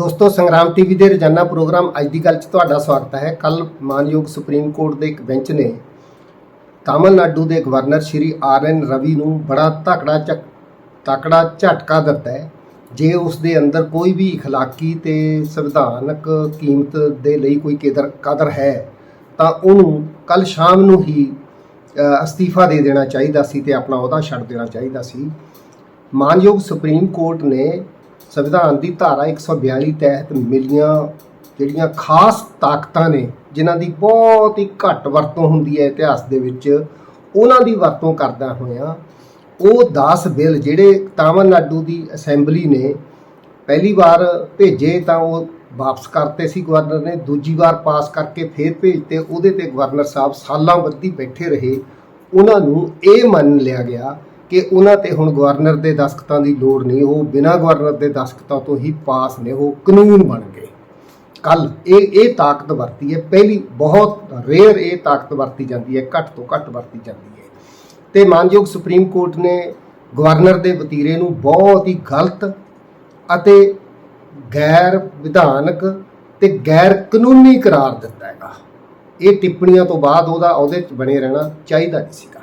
ਦੋਸਤੋ ਸੰਗਰਾਮ ਟੀਵੀ ਦੇ ਰੋਜ਼ਾਨਾ ਪ੍ਰੋਗਰਾਮ ਅੱਜ ਦੀ ਗੱਲ 'ਚ ਤੁਹਾਡਾ ਸਵਾਗਤ ਹੈ ਕੱਲ ਮਾਨਯੋਗ ਸੁਪਰੀਮ ਕੋਰਟ ਦੇ ਇੱਕ ਬੈਂਚ ਨੇ ਤਾਮਿਲਨਾਡੂ ਦੇ governor Shri R N Ravi ਨੂੰ ਬੜਾ ਤਕੜਾ ਚੱਕ ਤਕੜਾ ਝਟਕਾ ਦਿੱਤਾ ਹੈ ਜੇ ਉਸ ਦੇ ਅੰਦਰ ਕੋਈ ਵੀ اخلاقی ਤੇ ਸੰਵਿਧਾਨਕ ਕੀਮਤ ਦੇ ਲਈ ਕੋਈ ਕਦਰ ਕਦਰ ਹੈ ਤਾਂ ਉਹਨੂੰ ਕੱਲ ਸ਼ਾਮ ਨੂੰ ਹੀ ਅ, ਅਸਤੀਫਾ ਦੇ ਦੇਣਾ ਚਾਹੀਦਾ ਸੀ ਤੇ ਆਪਣਾ ਅਹੁਦਾ ਛੱਡ ਦੇਣਾ ਚਾਹੀਦਾ ਸੀ ਮਾਨਯੋਗ ਸੁਪਰੀਮ ਕੋਰਟ ਨੇ ਸੰਵਿਧਾਨ ਦੀ ਧਾਰਾ 142 ਤਹਿਤ ਮਿਲੀਆਂ ਜਿਹੜੀਆਂ ਖਾਸ ਤਾਕਤਾਂ ਨੇ, ਜਿਨ੍ਹਾਂ ਦੀ ਬਹੁਤ ਹੀ ਘੱਟ ਵਰਤੋਂ ਹੁੰਦੀ ਹੈ ਇਤਿਹਾਸ ਦੇ ਵਿੱਚ, ਉਹਨਾਂ ਦੀ ਵਰਤੋਂ ਕਰਦਾ ਹੋਇਆ ਉਹ 10 ਬਿੱਲ ਜਿਹੜੇ ਤਾਮਿਲਨਾਡੂ ਦੀ ਅਸੈਂਬਲੀ ਨੇ, ਪਹਿਲੀ ਵਾਰ ਭੇਜੇ ਤਾਂ ਉਹ ਵਾਪਸ ਕਰਤੇ ਸੀ ਗਵਰਨਰ ਨੇ, ਦੂਜੀ ਵਾਰ ਪਾਸ ਕਰਕੇ ਫੇਰ ਭੇਜਤੇ, ਉਹਦੇ ਤੇ ਗਵਰਨਰ ਸਾਹਿਬ ਸਾਲਾਂ ਬੱਧੀ ਬੈਠੇ ਰਹੇ, ਉਹਨਾਂ ਨੂੰ ਇਹ ਮੰਨ ਲਿਆ ਗਿਆ ਕਿ ਉਹਨਾਂ ਤੇ ਹੁਣ ਗਵਰਨਰ ਦੇ ਦਸਖਤਾਂ ਦੀ ਲੋੜ ਨਹੀਂ, ਉਹ ਬਿਨਾਂ ਗਵਰਨਰ ਦੇ ਦਸਖਤਾਂ ਤੋਂ ਹੀ ਪਾਸ ਨੇ, ਉਹ ਕਾਨੂੰਨ ਬਣ ਗਏ। ਕੱਲ ਇਹ ਇਹ ਤਾਕਤ ਵਰਤੀ ਹੈ, ਪਹਿਲੀ ਬਹੁਤ ਰੇਅਰ ਇਹ ਤਾਕਤ ਵਰਤੀ ਜਾਂਦੀ ਹੈ, ਘੱਟ ਤੋਂ ਘੱਟ ਵਰਤੀ ਜਾਂਦੀ ਹੈ। ਤੇ ਮਾਨਯੋਗ ਸੁਪਰੀਮ ਕੋਰਟ ਨੇ ਗਵਰਨਰ ਦੇ ਵਤੀਰੇ ਨੂੰ ਬਹੁਤ ਹੀ ਗਲਤ ਅਤੇ ਗੈਰ ਵਿਧਾਨਕ ਤੇ ਗੈਰ ਕਾਨੂੰਨੀ ਕਰਾਰ ਦਿੱਤਾ ਹੈਗਾ। ਇਹ ਟਿੱਪਣੀਆਂ ਤੋਂ ਬਾਅਦ ਉਹਦਾ ਉਹਦੇ 'ਚ ਬਣੇ ਰਹਿਣਾ ਚਾਹੀਦਾ ਨਹੀਂ ਸੀਗਾ।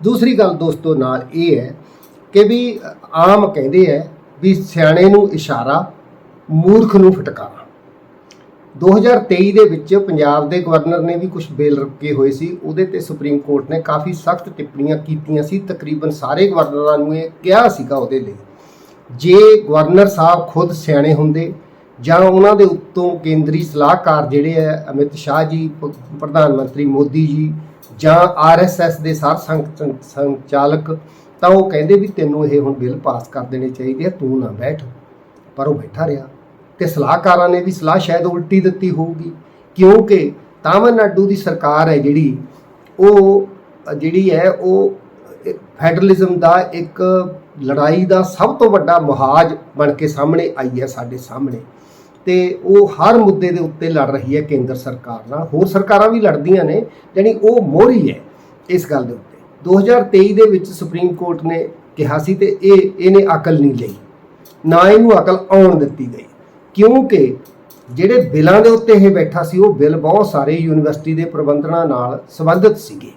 ਦੂਸਰੀ ਗੱਲ ਦੋਸਤੋ ਨਾਲ ਇਹ ਹੈ ਕਿ ਵੀ ਆਮ ਕਹਿੰਦੇ ਹੈ ਵੀ ਸਿਆਣੇ ਨੂੰ ਇਸ਼ਾਰਾ, ਮੂਰਖ ਨੂੰ ਫਟਕਾਰਾ। 2023 ਦੇ ਵਿੱਚ ਪੰਜਾਬ ਦੇ ਗਵਰਨਰ ਨੇ ਵੀ ਕੁਝ ਬਿੱਲ ਰੁਕੇ ਹੋਏ ਸੀ, ਉਹਦੇ ਤੇ ਸੁਪਰੀਮ ਕੋਰਟ ਨੇ ਕਾਫੀ ਸਖਤ ਟਿੱਪਣੀਆਂ ਕੀਤੀਆਂ ਸੀ। ਤਕਰੀਬਨ ਸਾਰੇ ਗਵਰਨਰਾਂ ਨੂੰ ਇਹ ਕਿਹਾ ਸੀਗਾ ਉਹਦੇ ਲਈ, ਜੇ ਗਵਰਨਰ ਸਾਹਿਬ ਖੁਦ ਸਿਆਣੇ ਹੁੰਦੇ, ਜਾਂ ਉਹਨਾਂ ਦੇ ਉੱਤੋਂ ਕੇਂਦਰੀ ਸਲਾਹਕਾਰ ਜਿਹੜੇ ਹੈ, ਅਮਿਤ ਸ਼ਾਹ ਜੀ, ਪ੍ਰਧਾਨ ਮੰਤਰੀ ਮੋਦੀ ਜੀ ਜਾਂ ਆਰਐਸਐਸ ਦੇ ਸਾਰ ਸੰਘ- ਸੰਚਾਲਕ, ਤਾਂ ਉਹ ਕਹਿੰਦੇ ਵੀ ਤੈਨੂੰ ਇਹ ਹੁਣ ਬਿੱਲ ਪਾਸ ਕਰ ਦੇਣੇ ਚਾਹੀਦੇ ਆ, ਤੂੰ ਨਾ ਬੈਠ। ਪਰ ਉਹ ਬੈਠਾ ਰਿਹਾ। ਤੇ ਸਲਾਹਕਾਰਾਂ ਨੇ ਵੀ ਸਲਾਹ ਸ਼ਾਇਦ ਉਲਟੀ ਦਿੱਤੀ ਹੋਊਗੀ, ਕਿਉਂਕਿ ਤਾਮਿਲਨਾਡੂ ਦੀ ਸਰਕਾਰ ਹੈ ਜਿਹੜੀ, ਉਹ, ਜਿਹੜੀ ਹੈ, ਉਹ ਫੈਡਰਲਿਜ਼ਮ ਦਾ ਇੱਕ ਲੜਾਈ ਦਾ ਸਭ ਤੋਂ ਵੱਡਾ ਮੁਹਾਜ ਬਣ ਕੇ ਸਾਹਮਣੇ ਆਈ ਹੈ ਸਾਡੇ ਸਾਹਮਣੇ। ਤੇ ਉਹ ਹਰ ਮੁੱਦੇ ਦੇ ਉੱਤੇ ਲੜ ਰਹੀ ਹੈ ਕੇਂਦਰ ਸਰਕਾਰ ਨਾਲ। ਹੋਰ ਸਰਕਾਰਾਂ ਵੀ ਲੜਦੀਆਂ ਨੇ ਯਾਨੀ ਉਹ ਮੋਹਰੀ ਹੈ ਇਸ ਗੱਲ ਦੇ ਉੱਤੇ। 2023 ਦੇ ਵਿੱਚ ਸੁਪਰੀਮ ਕੋਰਟ ਨੇ ਕਿਹਾ ਸੀ ਤੇ ਇਹ, ਇਹਨੇ ਅਕਲ ਨਹੀਂ ਲਈ। ਨਾ ਇਹਨੂੰ ਅਕਲ ਆਉਣ ਦਿੱਤੀ ਗਈ। ਕਿਉਂਕਿ ਜਿਹੜੇ ਬਿੱਲਾਂ ਦੇ ਉੱਤੇ ਇਹ ਬੈਠਾ ਸੀ, ਉਹ ਬਿੱਲ ਬਹੁਤ ਸਾਰੇ ਯੂਨੀਵਰਸਿਟੀ ਦੇ ਪ੍ਰਬੰਧਨਾਂ ਨਾਲ ਸੰਬੰਧਿਤ ਸੀਗੇ।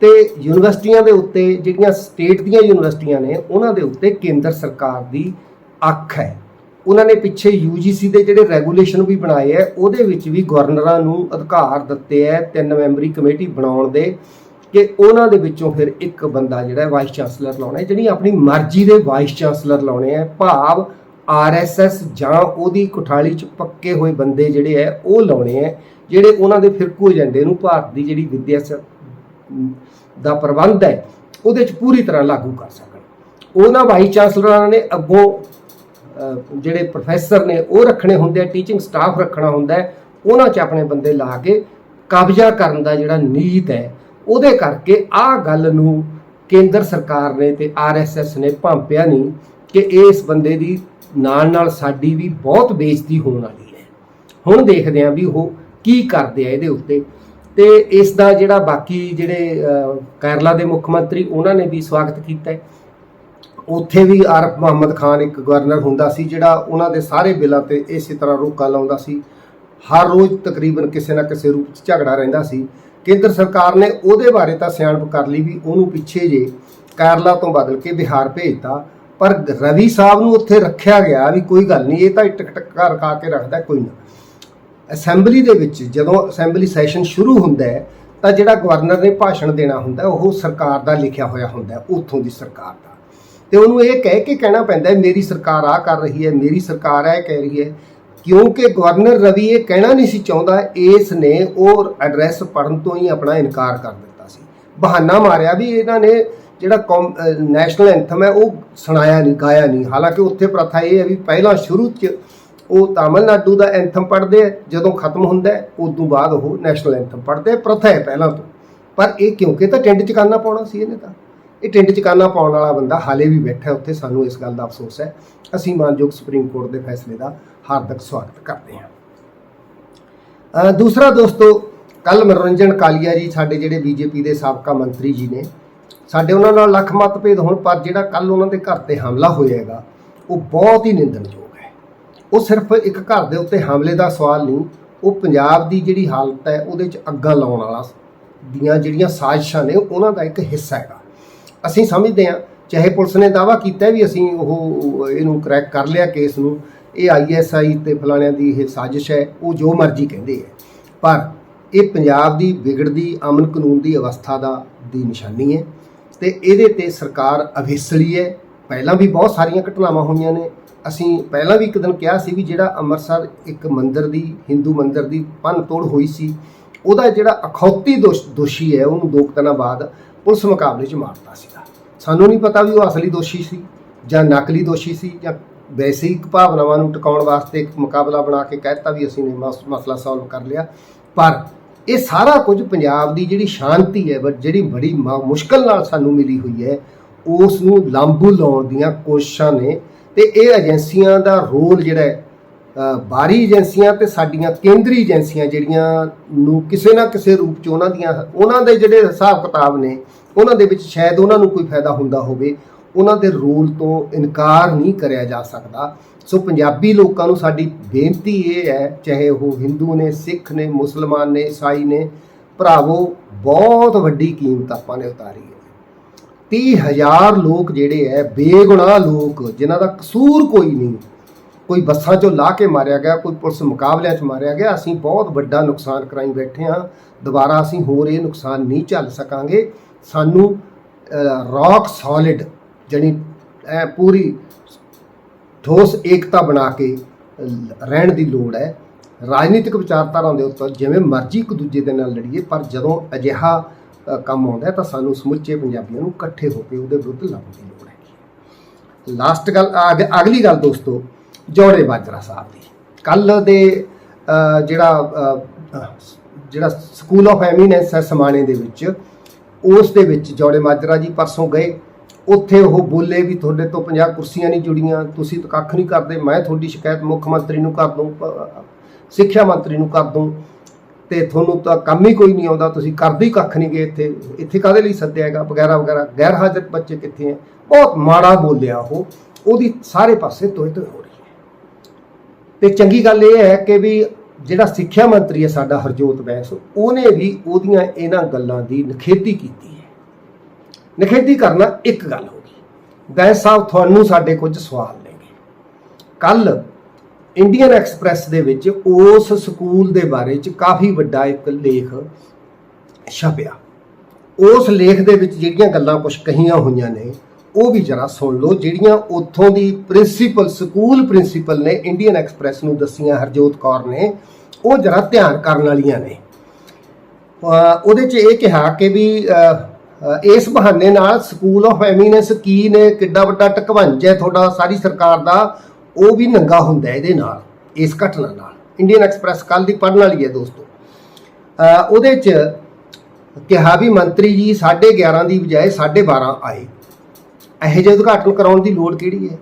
ਤੇ ਯੂਨੀਵਰਸਿਟੀਆਂ ਦੇ ਉੱਤੇ ਜਿਹੜੀਆਂ ਸਟੇਟ ਦੀਆਂ ਯੂਨੀਵਰਸਿਟੀਆਂ ਨੇ, ਉਹਨਾਂ ਦੇ ਉੱਤੇ ਕੇਂਦਰ ਸਰਕਾਰ ਦੀ ਅੱਖ ਹੈ। ਉਹਨਾਂ ਨੇ ਪਿੱਛੇ UGC ਦੇ ਜਿਹੜੇ ਰੈਗੂਲੇਸ਼ਨ ਵੀ ਬਣਾਏ ਹੈ ਉਹਦੇ ਵਿੱਚ ਵੀ ਗਵਰਨਰਾਂ ਨੂੰ ਅਧਿਕਾਰ ਦਿੱਤੇ ਹੈ ਤਿੰਨ ਮੈਂਬਰੀ ਕਮੇਟੀ ਬਣਾਉਣ ਦੇ, ਕਿ ਉਹਨਾਂ ਦੇ ਵਿੱਚੋਂ ਫਿਰ ਇੱਕ ਬੰਦਾ ਜਿਹੜਾ ਵਾਈਸ ਚਾਂਸਲਰ ਲਾਉਣਾ ਹੈ, ਜਿਹੜੀ ਆਪਣੀ ਮਰਜ਼ੀ ਦੇ ਵਾਈਸ ਚਾਂਸਲਰ ਲਾਉਣੇ ਹੈ ਭਾਵ ਆਰਐਸਐਸ ਜਾਂ ਉਹਦੀ ਕੋਠਾਲੀ ਚ ਪੱਕੇ ਹੋਏ ਬੰਦੇ ਜਿਹੜੇ ਹੈ ਉਹ ਲਾਉਣੇ ਹੈ ਜਿਹੜੇ ਉਹਨਾਂ ਦੇ ਫਿਰਕੂ ਏਜੰਡੇ ਨੂੰ ਭਾਰਤ ਦੀ ਜਿਹੜੀ ਵਿਦਿਆ ਦਾ ਪ੍ਰਬੰਧ ਹੈ, ਉਹਦੇ ਚ ਪੂਰੀ ਤਰ੍ਹਾਂ ਲਾਗੂ ਕਰ ਸਕਣ। ਉਹਨਾਂ ਵਾਈਸ ਚਾਂਸਲਰਾਂ ਨੇ ਅੱਗੋਂ ਜਿਹੜੇ ਪ੍ਰੋਫੈਸਰ ਨੇ, ਉਹ ਰੱਖਣੇ ਹੁੰਦੇ ਆ ਟੀਚਿੰਗ ਸਟਾਫ ਰੱਖਣਾ ਹੁੰਦਾ ਉਹਨਾਂ 'ਚ ਆਪਣੇ ਬੰਦੇ ਲਾ ਕੇ ਕਬਜ਼ਾ ਕਰਨ ਦਾ ਜਿਹੜਾ ਨੀਤ ਹੈ, ਉਹਦੇ ਕਰਕੇ ਆਹ ਗੱਲ ਨੂੰ ਕੇਂਦਰ ਸਰਕਾਰ ਨੇ ਤੇ ਆਰਐਸਐਸ ਨੇ ਭਾਂਪਿਆ ਨਹੀਂ ਕਿ ਇਸ ਬੰਦੇ ਦੀ ਨਾਲ ਨਾਲ ਸਾਡੀ ਵੀ ਬਹੁਤ ਬੇਇੱਜ਼ਤੀ ਹੋਣ ਵਾਲੀ ਹੈ। ਹੁਣ ਦੇਖਦੇ ਆਂ ਵੀ ਉਹ ਕੀ ਕਰਦੇ ਆ ਇਹਦੇ ਉੱਤੇ। ਤੇ ਇਸ ਦਾ ਜਿਹੜਾ ਬਾਕੀ ਜਿਹੜੇ ਕੇਰਲਾ ਦੇ ਮੁੱਖ ਮੰਤਰੀ, ਉਹਨਾਂ ਨੇ ਵੀ ਸਵਾਗਤ ਕੀਤਾ ਹੈ। ਉੱਥੇ ਵੀ ਆਰਫ ਮੁਹੰਮਦ ਖਾਨ ਇੱਕ ਗਵਰਨਰ ਹੁੰਦਾ ਸੀ ਜਿਹੜਾ ਉਹਨਾਂ ਦੇ ਸਾਰੇ ਬਿੱਲਾਂ ਤੇ ਇਸੇ ਤਰ੍ਹਾਂ ਰੋਕਾਂ ਲਾਉਂਦਾ ਸੀ। ਹਰ ਰੋਜ਼ ਤਕਰੀਬਨ ਕਿਸੇ ਨਾ ਕਿਸੇ ਰੂਪ 'ਚ ਝਗੜਾ ਰਹਿੰਦਾ ਸੀ। ਕੇਂਦਰ ਸਰਕਾਰ ਨੇ ਉਹਦੇ ਬਾਰੇ ਤਾਂ ਸਿਆਣਪ ਕਰ ਲਈ ਵੀ ਉਹਨੂੰ ਪਿੱਛੇ ਜੇ ਕੇਰਲਾ ਤੋਂ ਬਦਲ ਕੇ ਬਿਹਾਰ ਭੇਜਤਾ। ਪਰ ਰਵੀ ਸਾਹਿਬ ਨੂੰ ਉੱਥੇ ਰੱਖਿਆ ਗਿਆ ਵੀ ਕੋਈ ਗੱਲ ਨਹੀਂ ਇਹ ਤਾਂ ਟਕ ਟਕਾ ਰਖਾ ਕੇ ਰੱਖਦਾ ਕੋਈ ਨਾ। ਅਸੈਂਬਲੀ ਦੇ ਵਿੱਚ ਜਦੋਂ ਅਸੈਂਬਲੀ ਸੈਸ਼ਨ ਸ਼ੁਰੂ ਹੁੰਦਾ ਹੈ ਤਾਂ ਜਿਹੜਾ ਗਵਰਨਰ ਨੇ ਭਾਸ਼ਣ ਦੇਣਾ ਹੁੰਦਾ ਉਹ ਸਰਕਾਰ ਦਾ ਲਿਖਿਆ ਹੋਇਆ ਹੁੰਦਾ ਹੈ, ਉੱਥੋਂ ਦੀ ਸਰਕਾਰ ਦਾ। ਤੇ ਉਹਨੂੰ ਇਹ ਕਹਿ ਕੇ ਕਹਿਣਾ ਪੈਂਦਾ ਹੈ, ਮੇਰੀ ਸਰਕਾਰ ਆ ਕਰ ਰਹੀ ਹੈ, ਮੇਰੀ ਸਰਕਾਰ ਇਹ ਕਹਿ ਰਹੀ ਹੈ। ਕਿਉਂਕਿ ਗਵਰਨਰ ਰਵੀ ਇਹ ਕਹਿਣਾ ਨਹੀਂ ਸੀ ਚਾਹੁੰਦਾ, ਇਸ ਨੇ ਉਹ ਐਡਰੈਸ ਪੜਨ ਤੋਂ ਹੀ ਆਪਣਾ ਇਨਕਾਰ ਕਰ ਦਿੱਤਾ ਸੀ। ਬਹਾਨਾ ਮਾਰਿਆ ਵੀ ਇਹਨਾਂ ਨੇ ਜਿਹੜਾ ਨੈਸ਼ਨਲ ਐਂਥਮ ਹੈ, ਉਹ ਸੁਣਾਇਆ ਨਹੀਂ, ਗਾਇਆ ਨਹੀਂ। ਹਾਲਾਂਕਿ ਉੱਥੇ ਪ੍ਰਥਾ ਇਹ ਹੈ ਵੀ ਪਹਿਲਾਂ ਸ਼ੁਰੂ 'ਚ ਉਹ ਤਾਮਿਲਨਾਡੂ ਦਾ ਐਂਥਮ ਪੜ੍ਹਦੇ ਆ, ਜਦੋਂ ਖਤਮ ਹੁੰਦਾ ਹੈ ਉਸ ਤੋਂ ਬਾਅਦ ਉਹ ਨੈਸ਼ਨਲ ਐਂਥਮ ਪੜ੍ਹਦੇ ਆ, ਪ੍ਰਥਾ ਹੈ ਪਹਿਲਾਂ ਤੋਂ। ਪਰ ਇਹ ਕਿਉਂਕਿ ਤਾਂ ਟੈਂਟ ਚ ਕਾਨਾ ਪਾਉਣਾ ਸੀ ਇਹਨੇ ਤਾਂ। ਇਹ ਟਿੰਡ ਚ ਪਾਉਣ ਵਾਲਾ ਬੰਦਾ ਹਾਲੇ ਵੀ ਬੈਠਾ ਉੱਥੇ ਸਾਨੂੰ ਇਸ ਗੱਲ ਦਾ ਅਫਸੋਸ ਹੈ। ਅਸੀਂ ਮਾਨਯੋਗ ਸੁਪਰੀਮ ਕੋਰਟ ਦੇ ਫੈਸਲੇ ਦਾ ਹਾਰਦਿਕ ਸਵਾਗਤ ਕਰਦੇ ਹਾਂ। ਦੂਸਰਾ ਦੋਸਤੋ ਕੱਲ ਮਨੋਰੰਜਨ ਕਾਲੀਆ ਜੀ, ਸਾਡੇ ਜਿਹੜੇ ਬੀਜੇਪੀ ਦੇ ਸਾਬਕਾ ਮੰਤਰੀ ਜੀ ਨੇ, ਸਾਡੇ ਉਹਨਾਂ ਨਾਲ ਲੱਖ ਮਤਭੇਦ ਹੋਣ, ਪਰ ਜਿਹੜਾ ਕੱਲ ਉਹਨਾਂ ਦੇ ਘਰ ਤੇ ਹਮਲਾ ਹੋਇਆ ਹੈਗਾ, ਉਹ ਬਹੁਤ ਹੀ ਨਿੰਦਣਯੋਗ ਹੈ। ਉਹ ਸਿਰਫ ਇੱਕ ਘਰ ਦੇ ਉੱਤੇ ਹਮਲੇ ਦਾ ਸਵਾਲ ਨਹੀਂ, ਉਹ ਪੰਜਾਬ ਦੀ ਜਿਹੜੀ ਹਾਲਤ ਹੈ, ਉਹਦੇ 'ਚ ਅੱਗਾ ਲਾਉਣ ਵਾਲਾ ਦੀਆਂ ਜਿਹੜੀਆਂ ਸਾਜ਼ਿਸ਼ਾਂ ਨੇ, ਉਹਨਾਂ ਦਾ ਇੱਕ ਹਿੱਸਾ ਹੈਗਾ। ਅਸੀਂ ਸਮਝਦੇ ਹਾਂ, ਚਾਹੇ ਪੁਲਿਸ ਨੇ ਦਾਵਾ ਕੀਤਾ ਵੀ ਅਸੀਂ ਉਹ ਇਹਨੂੰ ਕਰੈਕ ਕਰ ਲਿਆ ਕੇਸ ਨੂੰ, ਇਹ ਆਈਐਸਆਈ ਤੇ ਫਲਾਣਿਆਂ ਦੀ ਇਹ ਸਾਜ਼ਿਸ਼ ਹੈ, ਉਹ ਜੋ ਮਰਜ਼ੀ ਕਹਿੰਦੇ ਹੈ। ਪਰ ਇਹ ਪੰਜਾਬ ਦੀ ਵਿਗੜਦੀ ਅਮਨ ਕਾਨੂੰਨ ਦੀ ਅਵਸਥਾ ਦਾ, ਦੀ ਨਿਸ਼ਾਨੀ ਹੈ ਤੇ ਇਹਦੇ ਤੇ ਸਰਕਾਰ ਅਵੇਸਲੀ ਹੈ। ਪਹਿਲਾਂ ਵੀ ਬਹੁਤ ਸਾਰੀਆਂ ਘਟਨਾਵਾਂ ਹੋਈਆਂ ਨੇ। ਅਸੀਂ ਪਹਿਲਾਂ ਵੀ ਇੱਕ ਦਿਨ ਕਿਹਾ ਸੀ ਵੀ ਜਿਹੜਾ ਅੰਮ੍ਰਿਤਸਰ ਇੱਕ ਮੰਦਿਰ ਦੀ, ਹਿੰਦੂ ਮੰਦਿਰ ਦੀ ਭੰਨ ਤੋੜ ਹੋਈ ਸੀ, ਉਹਦਾ ਜਿਹੜਾ ਅਖੌਤੀ ਦੋਸ਼- ਦੋਸ਼ੀ ਹੈ, ਉਹਨੂੰ ਦੋ ਕੁ ਦਿਨਾਂ ਬਾਅਦ ਪੁਲਿਸ ਮੁਕਾਬਲੇ 'ਚ ਮਾਰਤਾ ਸੀਗਾ। ਸਾਨੂੰ ਨਹੀਂ ਪਤਾ ਵੀ ਉਹ ਅਸਲੀ ਦੋਸ਼ੀ ਸੀ ਜਾਂ ਨਕਲੀ ਦੋਸ਼ੀ ਸੀ ਜਾਂ ਵੈਸੇ ਹੀ ਭਾਵਨਾਵਾਂ ਨੂੰ ਟਿਕਾਉਣ ਵਾਸਤੇ ਇੱਕ ਮੁਕਾਬਲਾ ਬਣਾ ਕੇ ਕਹਿਤਾ ਵੀ ਅਸੀਂ ਨੇ ਮਸ- ਮਸਲਾ ਸੋਲਵ ਕਰ ਲਿਆ। ਪਰ ਇਹ ਸਾਰਾ ਕੁਝ ਪੰਜਾਬ ਦੀ ਜਿਹੜੀ ਸ਼ਾਂਤੀ ਹੈ, ਬਟ ਜਿਹੜੀ ਬੜੀ ਮ- ਮੁਸ਼ਕਲ ਨਾਲ ਸਾਨੂੰ ਮਿਲੀ ਹੋਈ ਹੈ, ਉਸ ਨੂੰ ਲਾਂਬੂ ਲਾਉਣ ਦੀਆਂ ਕੋਸ਼ਿਸ਼ਾਂ ਨੇ ਤੇ ਇਹ ਏਜੰਸੀਆਂ ਦਾ ਰੋਲ ਜਿਹੜਾ ਬਾਹਰੀ ਏਜੰਸੀਆਂ ਤੇ ਸਾਡੀਆਂ ਕੇਂਦਰੀ ਏਜੰਸੀਆਂ ਜਿਹੜੀਆਂ ਨੂੰ ਕਿਸੇ ਨਾ ਕਿਸੇ ਰੂਪ 'ਚ ਉਹਨਾਂ ਦੀਆਂ, ਉਹਨਾਂ ਦੇ ਜਿਹੜੇ ਹਿਸਾਬ ਕਿਤਾਬ ਨੇ, ਉਹਨਾਂ ਦੇ ਵਿੱਚ ਸ਼ਾਇਦ ਉਹਨਾਂ ਨੂੰ ਕੋਈ ਫਾਇਦਾ ਹੁੰਦਾ ਹੋਵੇ, ਉਹਨਾਂ ਦੇ ਰੋਲ ਤੋਂ ਇਨਕਾਰ ਨਹੀਂ ਕਰਿਆ ਜਾ ਸਕਦਾ। ਸੋ ਪੰਜਾਬੀ ਲੋਕਾਂ ਨੂੰ ਸਾਡੀ ਬੇਨਤੀ ਇਹ ਹੈ, ਚਾਹੇ ਉਹ ਹਿੰਦੂ ਨੇ ਸਿੱਖ ਨੇ ਮੁਸਲਮਾਨ ਨੇ ਈਸਾਈ ਨੇ, ਭਰਾਵੋ, ਬਹੁਤ ਵੱਡੀ ਕੀਮਤ ਆਪਾਂ ਨੇ ਉਤਾਰੀ ਹੈ। 30000 ਲੋਕ ਜਿਹੜੇ ਹੈ, ਬੇਗੁਨਾਹ ਲੋਕ, ਜਿਨ੍ਹਾਂ ਦਾ ਕਸੂਰ ਕੋਈ ਨਹੀਂ ਕੋਈ ਬੱਸਾਂ 'ਚੋਂ ਲਾ ਕੇ ਮਾਰਿਆ ਗਿਆ, ਕੋਈ ਪੁਲਿਸ ਮੁਕਾਬਲਿਆਂ 'ਚ ਮਾਰਿਆ ਗਿਆ, ਅਸੀਂ ਬਹੁਤ ਵੱਡਾ ਨੁਕਸਾਨ ਕਰਾਈ ਬੈਠੇ ਹਾਂ। ਦੁਬਾਰਾ ਅਸੀਂ ਹੋਰ ਇਹ ਨੁਕਸਾਨ ਨਹੀਂ ਝੱਲ ਸਕਾਂਗੇ। ਸਾਨੂੰ ਰੌਕ ਸੋਲਿਡ ਜਣੀ ਪੂਰੀ ਠੋਸ ਏਕਤਾ ਬਣਾ ਕੇ ਰਹਿਣ ਦੀ ਲੋੜ ਹੈ। ਰਾਜਨੀਤਿਕ ਵਿਚਾਰਧਾਰਾ ਦੇ ਉੱਤੇ ਜਿਵੇਂ ਮਰਜ਼ੀ ਇੱਕ ਦੂਜੇ ਦੇ ਨਾਲ ਲੜੀਏ, ਪਰ ਜਦੋਂ ਅਜਿਹਾ ਕੰਮ ਆਉਂਦਾ ਤਾਂ ਸਾਨੂੰ ਸਮੁੱਚੇ ਪੰਜਾਬੀਆਂ ਨੂੰ ਇਕੱਠੇ ਹੋ ਕੇ ਉਹਦੇ ਵਿਰੁੱਧ ਲੜਨ ਦੀ ਲੋੜ ਹੈ ਲਾਸਟ ਗੱਲ ਅਗਲੀ ਗੱਲ ਦੋਸਤੋ ਜੋੜੇ ਬਾਜਰਾ ਸਾਹਿਬ ਦੀ। ਕੱਲ ਦੇ ਜਿਹੜਾ ਜਿਹੜਾ ਸਕੂਲ ਆਫ ਐਮੀਨੈਂਸ ਹੈ ਸਮਾਣੇ ਦੇ ਵਿੱਚ, ਉਸ ਦੇ ਵਿੱਚ ਜੋੜੇ ਮਾਜਰਾ ਜੀ ਪਰਸੋਂ ਗਏ। ਉੱਥੇ ਉਹ ਬੋਲੇ ਵੀ ਤੁਹਾਡੇ ਤੋਂ 50 ਕੁਰਸੀਆਂ ਨਹੀਂ ਜੁੜੀਆਂ, ਤੁਸੀਂ ਤਾਂ ਕੱਖ ਨਹੀਂ ਕਰਦੇ, ਮੈਂ ਤੁਹਾਡੀ ਸ਼ਿਕਾਇਤ ਮੁੱਖ ਮੰਤਰੀ ਨੂੰ ਕਰ ਦੂੰ ਸਿੱਖਿਆ ਮੰਤਰੀ ਨੂੰ ਕਰ ਦੂੰ, ਤੇ ਤੁਹਾਨੂੰ ਤਾਂ ਕੰਮ ਹੀ ਕੋਈ ਨਹੀਂ ਆਉਂਦਾ, ਤੁਸੀਂ ਕਰਦੇ ਹੀ ਕੱਖ ਨਹੀਂ ਗਏ ਇੱਥੇ। ਇੱਥੇ ਕਾਹਦੇ ਲਈ ਸੱਦਿਆ ਹੈਗਾ? ਵਗੈਰਾ ਵਗੈਰਾ। ਗੈਰ ਹਾਜ਼ਰ ਬੱਚੇ ਕਿੱਥੇ ਹੈ? ਬਹੁਤ ਮਾੜਾ ਬੋਲਿਆ ਉਹ। ਉਹਦੀ ਸਾਰੇ ਪਾਸੇ ਤੋਏ ਤੋਏ ਹੋ ਰਹੀ। ਤੇ ਚੰਗੀ ਗੱਲ ਇਹ ਹੈ ਕਿ ਵੀ ਜਿਹੜਾ ਸਿੱਖਿਆ ਮੰਤਰੀ ਹੈ ਸਾਡਾ ਹਰਜੋਤ ਬੈਂਸ, ਉਹਨੇ ਵੀ ਉਹਦੀਆਂ ਇਹਨਾਂ ਗੱਲਾਂ ਦੀ ਨਿਖੇਧੀ ਕੀਤੀ ਹੈ। ਨਿਖੇਧੀ ਕਰਨਾ ਇੱਕ ਗੱਲ ਹੋ ਗਈ। ਬੈਂਸ ਸਾਹਿਬ ਤੁਹਾਨੂੰ ਸਾਡੇ ਕੁਝ ਸਵਾਲ ਨੇਗੇ ਕੱਲ ਇੰਡੀਅਨ ਐਕਸਪ੍ਰੈਸ ਦੇ ਵਿੱਚ ਉਸ ਸਕੂਲ ਦੇ ਬਾਰੇ ਚ ਕਾਫੀ ਵੱਡਾ ਇੱਕ ਲੇਖ ਛਪਿਆ। ਉਸ ਲੇਖ ਦੇ ਵਿੱਚ ਜਿਹੜੀਆਂ ਗੱਲਾਂ ਕੁਝ ਕਹੀਆਂ ਹੋਈਆਂ ਨੇ ਉਹ ਵੀ ਜਰਾ ਸੁਣ ਲਓ, ਜਿਹੜੀਆਂ ਉੱਥੋਂ ਦੀ ਪ੍ਰਿੰਸੀਪਲ, ਸਕੂਲ ਪ੍ਰਿੰਸੀਪਲ ਨੇ, ਇੰਡੀਅਨ ਐਕਸਪ੍ਰੈਸ ਨੂੰ ਦੱਸੀਆਂ ਹਰਜੋਤ ਕੌਰ ਨੇ, ਉਹ ਜਰਾ ਧਿਆਨ ਕਰਨ ਵਾਲੀਆਂ ਨੇ। ਉਹਦੇ 'ਚ ਇਹ ਕਿਹਾ ਕਿ ਵੀ ਇਸ ਬਹਾਨੇ ਨਾਲ ਸਕੂਲ ਆਫ ਐਮੀਨੈਂਸ ਕੀ ਨੇ, ਕਿੱਡਾ ਵੱਡਾ ਟਕਵੰਜ ਹੈ ਤੁਹਾਡਾ, ਸਾਰੀ ਸਰਕਾਰ ਦਾ, ਉਹ ਵੀ ਨੰਗਾ ਹੁੰਦਾ ਇਹਦੇ ਨਾਲ, ਇਸ ਘਟਨਾ ਨਾਲ। ਇੰਡੀਅਨ ਐਕਸਪ੍ਰੈਸ ਕੱਲ ਦੀ ਪੜ੍ਹਨ ਵਾਲੀ ਹੈ ਦੋਸਤੋ। ਉਹਦੇ 'ਚ ਕਿਹਾ ਵੀ ਮੰਤਰੀ ਜੀ 11:30 ਦੀ ਬਜਾਏ 12:30 ਆਏ। ਇਹੋ ਜਿਹੇ ਉਦਘਾਟਨ ਕਰਾਉਣ ਦੀ ਲੋੜ ਕਿਹੜੀ ਹੈ?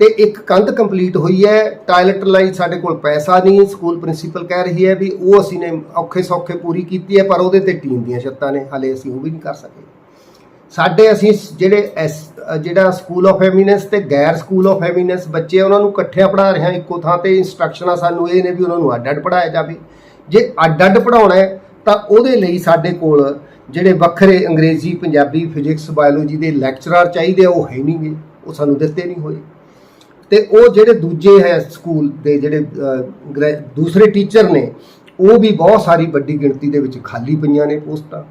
ਤੇ ਇੱਕ ਕੰਧ ਕੰਪਲੀਟ ਹੋਈ ਹੈ ਟਾਇਲਟ ਲਈ ਸਾਡੇ ਕੋਲ ਪੈਸਾ ਨਹੀਂ ਸਕੂਲ ਪ੍ਰਿੰਸੀਪਲ ਕਹਿ ਰਹੀ ਹੈ ਵੀ ਉਹ ਅਸੀਂ ਨੇ ਔਖੇ ਸੌਖੇ ਪੂਰੀ ਕੀਤੀ ਹੈ ਪਰ ਉਹਦੇ ਤੇ ਟੀਮ ਦੀਆਂ ਛੱਤਾਂ ਨੇ ਹਾਲੇ ਅਸੀਂ ਉਹ ਵੀ ਨਹੀਂ ਕਰ ਸਕੇ। ਸਾਡੇ ਅਸੀਂ ਸ- ਜਿਹੜੇ ਐਸ ਜਿਹੜਾ ਸਕੂਲ ਆਫ ਐਮੀਨੈਂਸ ਤੇ ਗੈਰ ਸਕੂਲ ਆਫ ਐਮੀਨੈਂਸ ਬੱਚੇ ਆ, ਉਹਨਾਂ ਨੂੰ ਇਕੱਠਿਆਂ ਪੜ੍ਹਾ ਰਹੇ ਹਾਂ ਇੱਕੋ ਥਾਂ ਤੇ ਇੰਸਟਰਕਸ਼ਨਾਂ ਸਾਨੂੰ ਇਹ ਨੇ ਵੀ ਉਹਨਾਂ ਨੂੰ ਅੱਡ ਅੱਡ ਪੜ੍ਹਾਇਆ ਜਾਵੇ। ਜੇ ਅੱਡ ਅੱਡ ਪੜ੍ਹਾਉਣਾ ਹੈ ਤਾਂ ਉਹਦੇ ਲਈ ਸਾਡੇ ਕੋਲ ਜਿਹੜੇ ਵੱਖਰੇ ਅੰਗਰੇਜ਼ੀ ਪੰਜਾਬੀ ਫਿਜ਼ਿਕਸ ਬਾਇਓਲੋਜੀ ਦੇ ਲੈਕਚਰਰ ਚਾਹੀਦੇ ਆ, ਉਹ ਹੈ ਨਹੀਂਗੇ ਉਹ ਸਾਨੂੰ ਦਿੱਤੇ ਨਹੀਂ ਹੋਏ। ਤੇ ਉਹ ਜਿਹੜੇ ਦੂਜੇ ਹੈ ਸਕੂਲ ਦੇ ਜਿਹੜੇ ਗ੍ਰੈ- ਦੂਸਰੇ ਟੀਚਰ ਨੇ ਉਹ ਵੀ ਬਹੁਤ ਸਾਰੀ ਵੱਡੀ ਗਿਣਤੀ ਦੇ ਵਿੱਚ ਖਾਲੀ ਪਈਆਂ ਨੇ ਪੋਸਟਾਂ।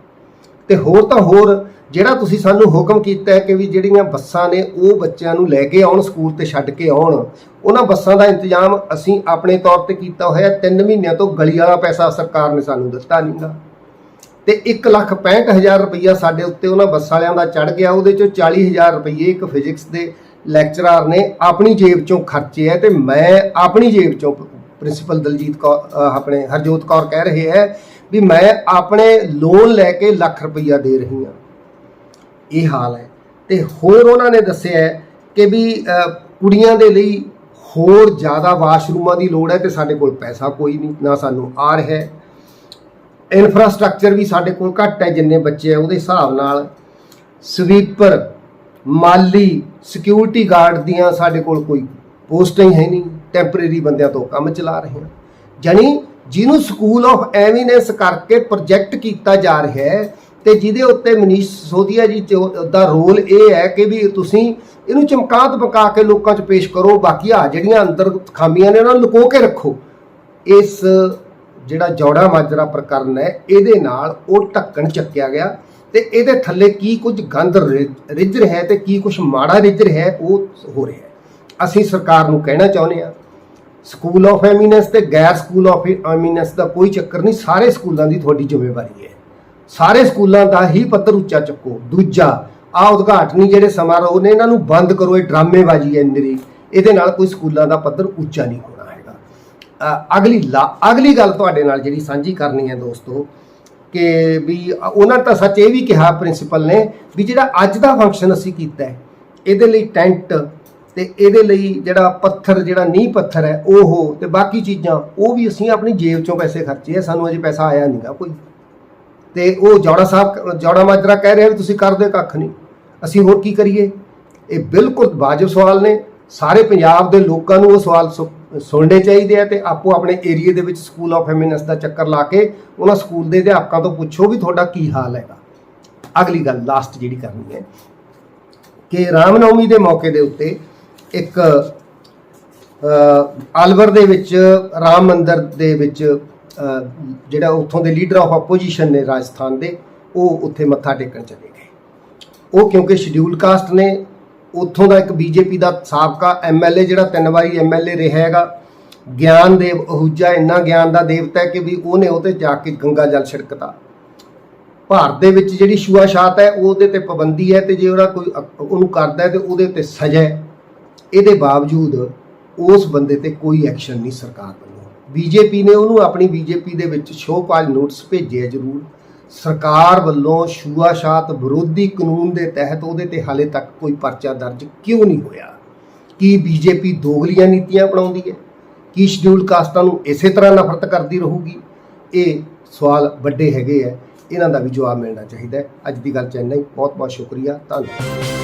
ਤੇ ਹੋਰ ਤਾਂ ਹੋਰ ਜਿਹੜਾ ਤੁਸੀਂ ਸਾਨੂੰ ਹੁਕਮ ਕੀਤਾ ਹੈ ਕਿ ਵੀ ਜਿਹੜੀਆਂ ਬੱਸਾਂ ਨੇ ਉਹ ਬੱਚਿਆਂ ਨੂੰ ਲੈ ਕੇ ਆਉਣ ਸਕੂਲ ਤੇ ਛੱਡ ਕੇ ਆਉਣ ਉਹਨਾਂ ਬੱਸਾਂ ਦਾ ਇੰਤਜ਼ਾਮ ਅਸੀਂ ਆਪਣੇ ਤੌਰ ਤੇ ਕੀਤਾ ਹੋਇਆ 3 ਮਹੀਨਿਆਂ ਤੋਂ ਗਲੀ ਵਾਲਾ ਪੈਸਾ ਸਰਕਾਰ ਨੇ ਸਾਨੂੰ ਦਿੱਤਾ ਨਹੀਂਗਾ ਤੇ 165000 ਰੁਪਈਆ ਸਾਡੇ ਉੱਤੇ ਉਹਨਾਂ ਬੱਸ ਵਾਲਿਆਂ ਦਾ ਚੜ ਗਿਆ। ਉਹਦੇ ਚੋਂ 40000 ਰੁਪਏ ਇੱਕ ਫਿਜ਼ਿਕਸ ਦੇ ਲੈਕਚਰਰ ਨੇ ਆਪਣੀ ਜੇਬ ਚੋਂ ਖਰਚੇ ਹੈ ਤੇ ਮੈਂ ਆਪਣੀ ਜੇਬ ਚੋਂ ਪ੍ਰਿੰਸੀਪਲ ਦਲਜੀਤ ਕੌਰ ਆਪਣੇ ਹਰਜੋਤ ਕੌਰ ਕਹਿ ਰਹੇ ਹੈ ਵੀ ਮੈਂ ਆਪਣੇ ਲੋਨ ਲੈ ਕੇ ਲੱਖ ਰੁਪਈਆ ਦੇ ਰਹੀ ਹਾਂ। ਇਹ ਹਾਲ ਹੈ। ਤੇ ਹੋਰ ਉਹਨਾਂ ਨੇ ਦੱਸਿਆ ਕਿ ਵੀ ਕੁੜੀਆਂ ਦੇ ਲਈ ਹੋਰ ਜ਼ਿਆਦਾ ਵਾਸ਼ਰੂਮਾਂ ਦੀ ਲੋੜ ਹੈ ਤੇ ਸਾਡੇ ਕੋਲ ਪੈਸਾ ਕੋਈ ਨਹੀਂ, ਨਾ ਸਾਨੂੰ ਆ ਰਿਹਾ ਇਨਫਰਾਸਟ੍ਰਕਚਰ ਵੀ ਸਾਡੇ ਕੋਲ ਘੱਟ ਹੈ, ਜਿੰਨੇ ਬੱਚੇ ਆ, ਉਹਦੇ ਹਿਸਾਬ ਨਾਲ ਸਵੀਪਰ ਮਾਲੀ ਸਿਕਿਉਰਿਟੀ ਗਾਰਡ ਦੀਆਂ ਸਾਡੇ ਕੋਲ ਕੋਈ ਪੋਸਟਾਂ ਹੀ ਹੈ ਨਹੀਂ ਟੈਂਪਰੇਰੀ ਬੰਦਿਆਂ ਤੋਂ ਕੰਮ ਚਲਾ ਰਹੇ ਹਾਂ। ਜਾਨੀ ਜਿਹਨੂੰ ਸਕੂਲ ਆਫ ਐਮੀਨੈਂਸ ਕਰਕੇ ਪ੍ਰੋਜੈਕਟ ਕੀਤਾ ਜਾ ਰਿਹਾ ਹੈ, ਤੇ ਜਿਹਦੇ ਉੱਤੇ ਮਨੀਸ਼ ਸੋਧੀਆ ਜੀ ਚ- ਦਾ ਰੋਲ ਇਹ ਹੈ ਕਿ ਵੀ ਤੁਸੀਂ ਇਹਨੂੰ ਚਮਕਾ ਦਮਕਾ ਕੇ ਲੋਕਾਂ 'ਚ ਪੇਸ਼ ਕਰੋ, ਬਾਕੀ ਆ ਜਿਹੜੀਆਂ ਅੰਦਰ ਖਾਮੀਆਂ ਨੇ, ਉਹਨਾਂ ਨੂੰ ਲੁਕੋ ਕੇ ਰੱਖੋ। ਇਸ ਜਿਹੜਾ ਜੌੜਾ ਮਾਜਰਾ ਪ੍ਰਕਰਨ ਹੈ, ਇਹਦੇ ਨਾਲ ਉਹ ਢੱਕਣ ਚੱਕਿਆ ਗਿਆ ਤੇ ਇਹਦੇ ਥੱਲੇ ਕੀ ਕੁਝ ਗੰਦ ਰਿੱਝ ਰਿਹਾ ਹੈ ਤੇ ਕੀ ਕੁਝ ਮਾੜਾ ਰਿੱਝ ਰਿਹਾ, ਉਹ ਹੋ ਰਿਹਾ ਅਸੀਂ ਸਰਕਾਰ ਨੂੰ ਕਹਿਣਾ ਚਾਹੁੰਦੇ ਹਾਂ ਸਕੂਲ ਆਫ ਐਮੀਨੈਂਸ ਤੇ ਗੈਰ ਸਕੂਲ ਆਫ ਐਮੀਨੈਂਸ ਦਾ ਕੋਈ ਚੱਕਰ ਨਹੀਂ, ਸਾਰੇ ਸਕੂਲਾਂ ਦੀ ਤੁਹਾਡੀ ਜ਼ਿੰਮੇਵਾਰੀ ਹੈ। ਸਾਰੇ ਸਕੂਲਾਂ ਦਾ ਹੀ ਪੱਧਰ ਉੱਚਾ ਚੱਕੋ। ਦੂਜਾ ਆ ਉਦਘਾਟਨੀ ਜਿਹੜੇ ਸਮਾਰੋਹ ਨੇ, ਇਹਨਾਂ ਨੂੰ ਬੰਦ ਕਰੋ, ਇਹ ਡਰਾਮੇਬਾਜ਼ੀ ਹੈ ਨਿਰੀ ਇਹਦੇ ਨਾਲ ਕੋਈ ਸਕੂਲਾਂ ਦਾ ਪੱਧਰ ਉੱਚਾ ਨਹੀਂ ਹੋਣਾ। ਅਗਲੀ ਲਾ- ਅਗਲੀ ਗੱਲ ਤੁਹਾਡੇ ਨਾਲ ਜਿਹੜੀ ਸਾਂਝੀ ਕਰਨੀ ਹੈ ਦੋਸਤੋ, ਕਿ ਵੀ ਉਹਨਾਂ ਤਾਂ ਸੱਚ ਇਹ ਵੀ ਕਿਹਾ ਪ੍ਰਿੰਸੀਪਲ ਨੇ ਵੀ ਜਿਹੜਾ ਅੱਜ ਦਾ ਫੰਕਸ਼ਨ ਅਸੀਂ ਕੀਤਾ ਹੈ, ਇਹਦੇ ਲਈ ਟੈਂਟ ਤੇ ਇਹਦੇ ਲਈ ਜਿਹੜਾ ਪੱਥਰ, ਜਿਹੜਾ ਨੀਂਹ ਪੱਥਰ ਹੈ, ਉਹ ਤੇ ਬਾਕੀ ਚੀਜ਼ਾਂ, ਉਹ ਵੀ ਅਸੀਂ ਆਪਣੀ ਜੇਬ ਚੋਂ ਪੈਸੇ ਖਰਚੇ ਆ, ਸਾਨੂੰ ਅਜੇ ਪੈਸਾ ਆਇਆ ਨਹੀਂਗਾ ਕੋਈ। ਤੇ ਉਹ ਜੌੜਾ ਸਾਹਿਬ, ਜੌੜਾ ਮਾਜਰਾ ਕਹਿ ਰਿਹਾ ਵੀ ਤੁਸੀਂ ਕਰਦੇ ਕੱਖ ਨਹੀਂ। ਅਸੀਂ ਹੋਰ ਕੀ ਕਰੀਏ? ਇਹ ਬਿਲਕੁਲ ਵਾਜਬ ਸਵਾਲ ਨੇ। ਸਾਰੇ ਪੰਜਾਬ ਦੇ ਲੋਕਾਂ ਨੂੰ ਉਹ ਸਵਾਲ ਸੁ- ਸੁਣਨੇ ਚਾਹੀਦੇ ਆ ਤੇ ਆਪੋ ਆਪਣੇ ਏਰੀਏ ਦੇ ਵਿੱਚ ਸਕੂਲ ਆਫ ਐਮਿਨੈਂਸ ਦਾ ਚੱਕਰ ਲਾ ਕੇ ਉਹਨਾਂ ਸਕੂਲ ਦੇ ਅਧਿਆਪਕਾਂ ਤੋਂ ਪੁੱਛੋ ਵੀ ਤੁਹਾਡਾ ਕੀ ਹਾਲ ਹੈਗਾ। ਅਗਲੀ ਗੱਲ ਲਾਸਟ ਜਿਹੜੀ ਕਰਨੀ ਹੈ ਕਿ ਰਾਮਨੌਮੀ ਦੇ ਮੌਕੇ ਦੇ ਉੱਤੇ ਇੱਕ ਅਲਵਰ ਦੇ ਵਿੱਚ, ਰਾਮ ਮੰਦਰ ਦੇ ਵਿੱਚ ਜਿਹੜਾ ਉੱਥੋਂ ਦੇ ਲੀਡਰ ਆਫ ਆਪੋਜੀਸ਼ਨ ਨੇ ਰਾਜਸਥਾਨ ਦੇ, ਉਹ ਉੱਥੇ ਮੱਥਾ ਟੇਕਣ ਚਲੇ ਗਏ। ਉਹ ਕਿਉਂਕਿ ਸ਼ਡਿਊਲ ਕਾਸਟ ਨੇ ਉੱਥੋਂ ਦਾ ਇੱਕ ਬੀਜੇਪੀ ਦਾ ਸਾਬਕਾ ਐਮਐਲਏ ਜਿਹੜਾ ਤਿੰਨ ਵਾਰੀ ਐਮਐਲਏ ਰਿਹਾ ਹੈਗਾ। ਗਿਆਨ ਦੇਵ ਅਹੂਜਾ ਇੰਨਾ ਗਿਆਨ ਦਾ ਦੇਵਤਾ ਹੈ ਕਿ ਵੀ ਉਹਨੇ ਉਹਤੇ ਜਾ ਕੇ ਗੰਗਾ ਜਲ ਛਿੜਕਤਾ। ਭਾਰਤ ਦੇ ਵਿੱਚ ਜਿਹੜੀ ਛੂਆਛਾਤ ਹੈ, ਉਹਦੇ ਤੇ ਪਾਬੰਦੀ ਹੈ ਤੇ ਜੇ ਉਹਦਾ ਕੋਈ ਉਹਨੂੰ ਕਰਦਾ ਹੈ ਤੇ ਉਹਦੇ 'ਤੇ ਸਜ਼ਾ ਹੈ। ਇਹਦੇ ਬਾਵਜੂਦ ਉਸ ਬੰਦੇ ਤੇ ਕੋਈ ਐਕਸ਼ਨ ਨਹੀਂ ਸਰਕਾਰ ਵੱਲੋਂ। ਬੀਜੇਪੀ ਨੇ ਉਹਨੂੰ ਆਪਣੀ ਬੀਜੇਪੀ ਦੇ ਵਿੱਚ ਸ਼ੋਅ ਨੋਟਿਸ ਭੇਜਿਆ ਜ਼ਰੂਰ। ਸਰਕਾਰ ਵੱਲੋਂ ਛੂਆਛਾਤ ਵਿਰੋਧੀ ਕਾਨੂੰਨ ਦੇ ਤਹਿਤ ਉਹਦੇ ਤੇ ਹਾਲੇ ਤੱਕ ਕੋਈ ਪਰਚਾ ਦਰਜ ਕਿਉਂ ਨਹੀਂ ਹੋਇਆ? ਕੀ ਬੀਜੇਪੀ ਦੋਗਲੀਆਂ ਨੀਤੀਆਂ ਅਪਣਾਉਂਦੀ ਹੈ? ਕੀ ਸ਼ਡਿਊਲ ਕਾਸਟਾਂ ਨੂੰ ਇਸੇ ਤਰ੍ਹਾਂ ਨਫ਼ਰਤ ਕਰਦੀ ਰਹੂਗੀ? ਇਹ ਸਵਾਲ ਵੱਡੇ ਹੈਗੇ ਆ। ਇਹਨਾਂ ਦਾ ਵੀ ਜਵਾਬ ਮਿਲਣਾ ਚਾਹੀਦਾ ਹੈ। ਅੱਜ ਦੀ ਗੱਲ ਚ ਇੰਨਾ ਹੀ। ਬਹੁਤ ਬਹੁਤ ਸ਼ੁਕਰੀਆ। ਧੰਨਵਾਦ।